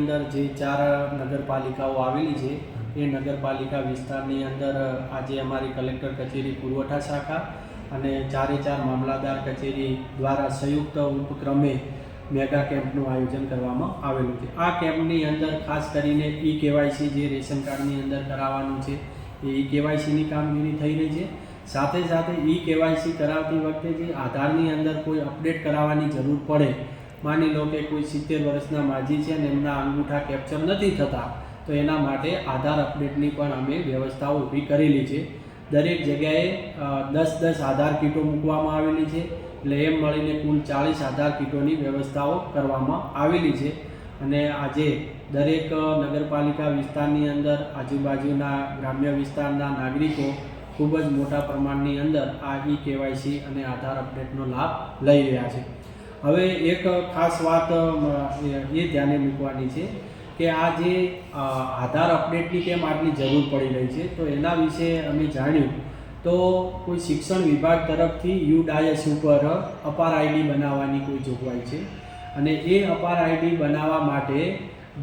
અંદર જે ચાર નગરપાલિકાઓ આવેલી છે, એ નગરપાલિકા વિસ્તારની અંદર આજે અમારી કલેક્ટર કચેરી પુરવઠા શાખા અને ચારે ચાર મામલાદાર કચેરી દ્વારા સંયુક્ત ઉપક્રમે મેગા કેમ્પનું આયોજન કરવામાં આવેલું છે. આ કેમ્પની અંદર ખાસ કરીને ઈ કેવાયસી જે રેશન કાર્ડની અંદર કરાવવાનું છે, એ ઈ કેવાયસીની કામગીરી થઈ રહી છે. સાથે સાથે ઈ કેવાયસી કરાવતી વખતે જે આધારની અંદર કોઈ અપડેટ કરાવવાની જરૂર પડે માની લો કે કોઈ સિત્તેર વર્ષના માજી છે અને એમના અંગૂઠા કેપ્ચર નથી થતા, તો એના માટે આધાર અપડેટની પણ અમે વ્યવસ્થાઓ ઊભી કરેલી છે. દરેક જગ્યાએ દસ દસ આધાર કીટો મૂકવામાં આવેલી છે. એટલે એમ મળીને કુલ ચાળીસ આધાર કીટોની વ્યવસ્થાઓ કરવામાં આવેલી છે. અને આજે દરેક નગરપાલિકા વિસ્તારની અંદર, આજુબાજુના ગ્રામ્ય વિસ્તારના નાગરિકો ખૂબ જ મોટા પ્રમાણની અંદર આ ઈ કેવાયસી અને આધાર અપડેટનો લાભ લઈ રહ્યા છે. હવે એક ખાસ વાત એ ધ્યાને મૂકવાની છે કે આ જે આધાર અપડેટની કેમ આટલી જરૂર પડી રહી છે, તો એના વિશે અમે જાણ્યું. તો કોઈ શિક્ષણ વિભાગ તરફથી યુ ડાયસ ઉપર અપાર આઈડી બનાવવાની કોઈ જોગવાઈ છે? અને એ અપાર આઈડી બનાવવા માટે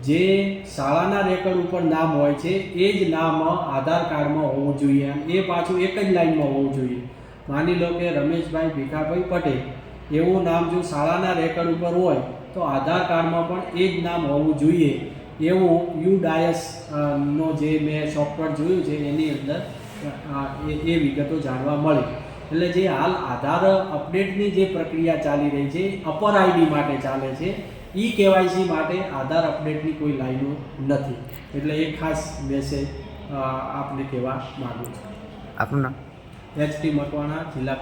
જે શાળાના રેકર્ડ ઉપર નામ હોય છે, એ જ નામ આધાર કાર્ડમાં હોવું જોઈએ એ પાછું એક જ લાઈનમાં હોવું જોઈએ. માની લો કે રમેશભાઈ ભીખાભાઈ પટેલ એવું નામ જો શાળાના રેકર્ડ ઉપર હોય તો આધાર કાર્ડમાં પણ એ જ નામ હોવું જોઈએ. એવું યુ ડાયસ નો જે મેં સોફ્ટવેર જોયું છે એની અંદર એ એ વિગતો જાણવા મળી. એટલે જે હાલ આધાર અપડેટની જે પ્રક્રિયા ચાલી રહી છે અપર આઈડી માટે ચાલે છે ઈ કેવાયસી માટે આધાર અપડેટની કોઈ લાઈનો નથી. એટલે એ ખાસ મેસેજ આપને કહેવા માગું છું. આપનું નામ? એચ ટી મકવાણા જિલ્લા